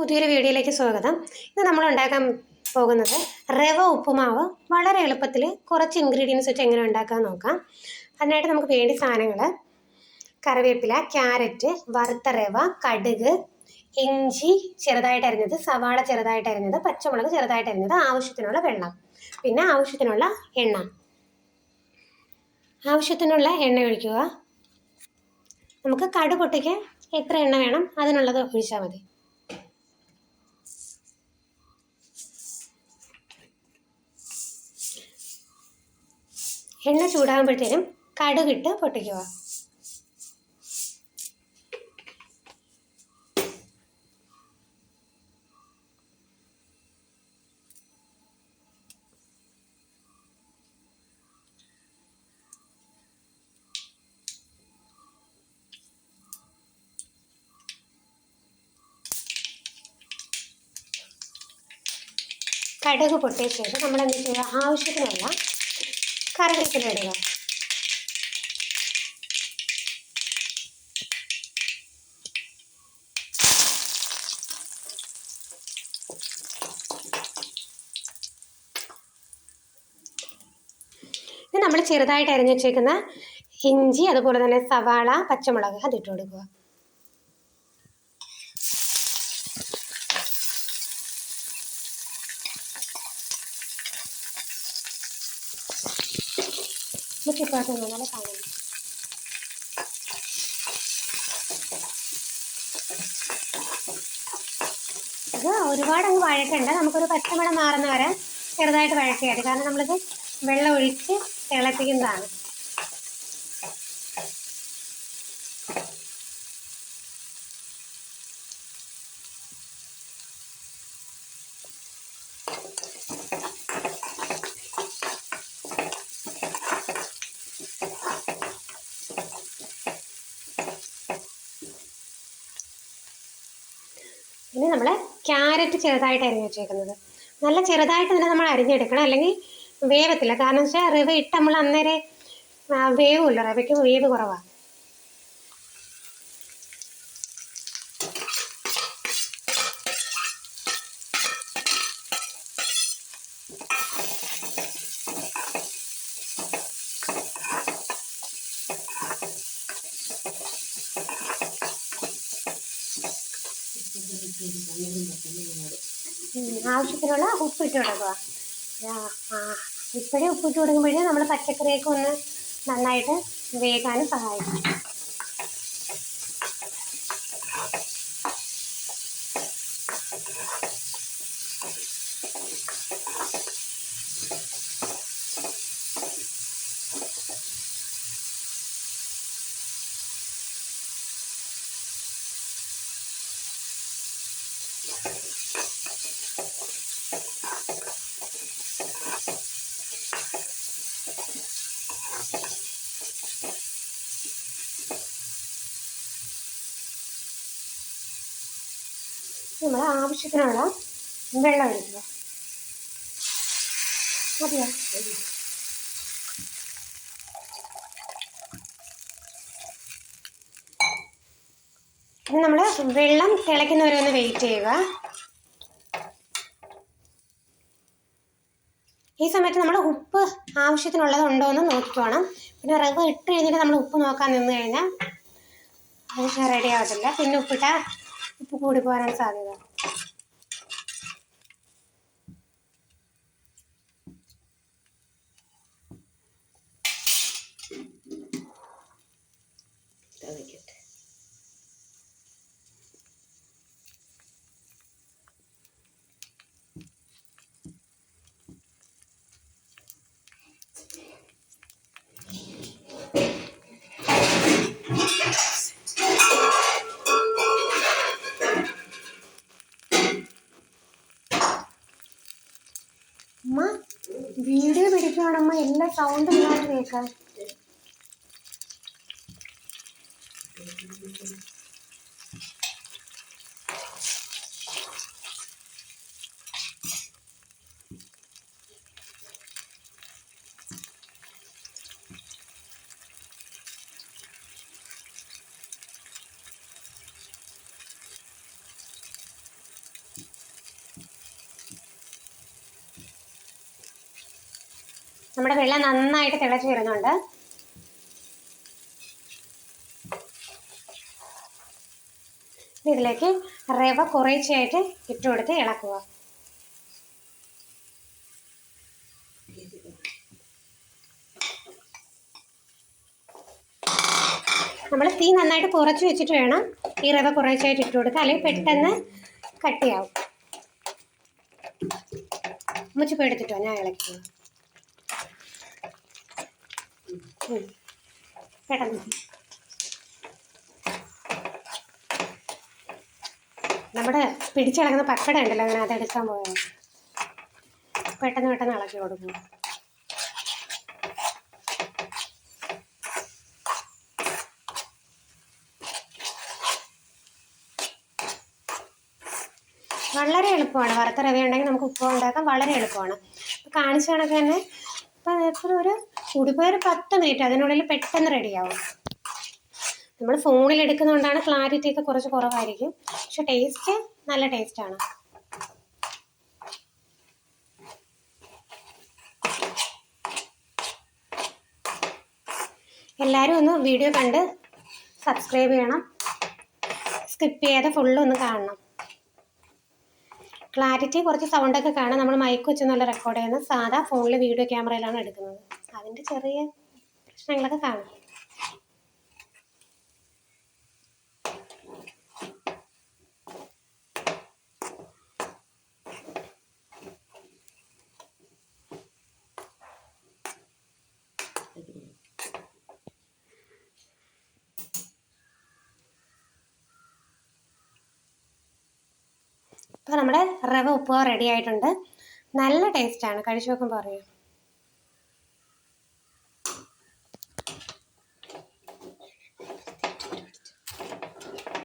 പുതിയൊരു വീഡിയോയിലേക്ക് സ്വാഗതം. ഇന്ന് നമ്മൾ ഉണ്ടാക്കാൻ പോകുന്നത് റവ ഉപ്പുമാവ് വളരെ എളുപ്പത്തിൽ കുറച്ച് ഇൻഗ്രീഡിയൻസ് വെച്ച് എങ്ങനെ ഉണ്ടാക്കാൻ നോക്കാം. അതിനായിട്ട് നമുക്ക് വേണ്ടി സാധനങ്ങൾ കറിവേപ്പില ക്യാരറ്റ് വറുത്ത റവ കടുക് ഇഞ്ചി ചെറുതായിട്ട് അരിഞ്ഞത് സവാള ചെറുതായിട്ട് അരിഞ്ഞത് പച്ചമുളക് ചെറുതായിട്ട് അരിഞ്ഞത് ആവശ്യത്തിനുള്ള വെള്ളം പിന്നെ ആവശ്യത്തിനുള്ള എണ്ണ. ആവശ്യത്തിനുള്ള എണ്ണ ഒഴിക്കുക. നമുക്ക് കടുപൊട്ടിക്ക് എത്ര എണ്ണ വേണം? അതിനുള്ളത് ഒഴിച്ചാൽ മതി. എണ്ണ ചൂടാകുമ്പോഴത്തേനും കടുകിട്ട് പൊട്ടിക്കുക. കടുക് പൊട്ടിയ ശേഷം നമ്മൾ എന്ത് ചെയ്യുക? ആവശ്യത്തിനുള്ള കറിവേപ്പില ഇടുക നമ്മൾ ചെറുതായിട്ട് അരിഞ്ഞു വെച്ചേക്കുന്ന ഇഞ്ചി അതുപോലെ തന്നെ സവാള പച്ചമുളക് അതിട്ട് കൊടുക്കുക. മുറ്റിപ്പാട്ട് നല്ല കാണുന്നു ഇത് ഒരുപാട് അങ്ങ് വഴക്കണ്ട. നമുക്കൊരു പച്ചമണം മാറുന്ന വരെ ചെറുതായിട്ട് വഴക്കിയാൽ കാരണം നമ്മളിത് വെള്ളം ഒഴിച്ച് തിളപ്പിക്കുന്നതാണ്. ഇനി നമ്മൾ ക്യാരറ്റ് ചെറുതായിട്ട് അരിഞ്ഞ് വെച്ചേക്കുന്നത്. നല്ല ചെറുതായിട്ട് തന്നെ നമ്മൾ അരിഞ്ഞെടുക്കണം. അല്ലെങ്കിൽ വേവത്തില്ല. കാരണം വെച്ചാൽ റവ ഇട്ട് നമ്മൾ അന്നേരം വേവുമല്ലോ. റവയ്ക്ക് വേവ് കുറവാണ് ആവശ്യത്തിനുള്ള ഉപ്പിട്ട് കൊടുക്കുക. ഇപ്പോഴേ ഉപ്പിട്ട് കൊടുക്കുമ്പോഴേ നമ്മൾ പച്ചക്കറിയൊക്കെ ഒന്ന് നന്നായിട്ട് വേകാനും സഹായിക്കും. നമ്മൾ ആവശ്യത്തിനുള്ള വെള്ളം എടുക്കുക മതിയോ? ഇനി നമ്മൾ വെള്ളം തിളയ്ക്കുന്നവരെ ഒന്ന് വെയിറ്റ് ചെയ്യുക. ഈ സമയത്ത് നമ്മൾ ഉപ്പ് ആവശ്യത്തിനുള്ളത് ഉണ്ടോ എന്ന് നോക്കിക്കോണം. പിന്നെ റവ ഇട്ട് കഴിഞ്ഞിട്ട് നമ്മൾ ഉപ്പ് നോക്കാൻ നിന്ന് കഴിഞ്ഞാൽ അത് റെഡി ആവത്തില്ല. പിന്നെ ഉപ്പിട്ടാൽ ഉപ്പ് കൂടി പോകാനാണ് സാധ്യത. വീഡിയോ പിടിക്കുവാണമ്മ എല്ലാ സൗണ്ടും ഇല്ലാണ്ട് കേൾക്കാം. നമ്മുടെ വെള്ളം നന്നായിട്ട് തിളച്ച് വരുന്നുണ്ട്. ഇതിലേക്ക് റവ കുറേശ്ശെയായിട്ട് ഇട്ടുകൊടുത്ത് ഇളക്കുക. നമ്മൾ തീ നന്നായിട്ട് കുറച്ച് വെച്ചിട്ട് വേണം ഈ റവ കുറേശ്ശെയായിട്ട് ഇട്ട് കൊടുക്കുക അല്ലെങ്കിൽ പെട്ടെന്ന് കട്ടിയാവും. മുച്ച് എടുത്തിട്ടോ ഞാൻ ഇളക്കി. പെട്ടെന്ന് നമ്മുടെ പിടിച്ചിളകുന്ന പക്കട ഉണ്ടല്ലോ അങ്ങനെ അതെടുക്കാൻ പോയത് പെട്ടെന്ന് പെട്ടെന്ന് ഇളക്കി കൊടുക്കും. വളരെ എളുപ്പമാണ്. വറുത്ത റവ ഉണ്ടെങ്കിൽ നമുക്ക് ഉപ്പ് ഉണ്ടാക്കാൻ വളരെ എളുപ്പമാണ്. കാണിച്ച കണക്ക് തന്നെ ഇപ്പം എപ്പോഴും ഒരു കൂടിപ്പോയ ഒരു പത്ത് മിനിറ്റ് അതിനുള്ളിൽ പെട്ടെന്ന് റെഡിയാവും നമ്മൾ ഫോണിൽ എടുക്കുന്നതുകൊണ്ടാണ് ക്ലാരിറ്റി ഒക്കെ കുറച്ച് കുറവായിരിക്കും. പക്ഷെ ടേസ്റ്റ് നല്ല ടേസ്റ്റാണ് എല്ലാവരും ഒന്ന് വീഡിയോ കണ്ട് സബ്സ്ക്രൈബ് ചെയ്യണം. സ്കിപ്പ് ചെയ്യാതെ ഫുള്ള് ഒന്ന് കാണണം. ക്ലാരിറ്റി കുറച്ച് സൗണ്ടൊക്കെ കാണാം. നമ്മൾ മൈക്ക് വെച്ച് നല്ല റെക്കോർഡ് ചെയ്യുന്നത് സാധാ ഫോണിൽ വീഡിയോ ക്യാമറയിലാണ് എടുക്കുന്നത്. അതിന്റെ ചെറിയ പ്രശ്നങ്ങളൊക്കെ കാണും. ഇപ്പോൾ നമ്മുടെ റവ ഉപ്പുമാവ് റെഡി ആയിട്ടുണ്ട്. നല്ല ടേസ്റ്റാണ് കഴിച്ചു നോക്കുമ്പോൾ അറിയാം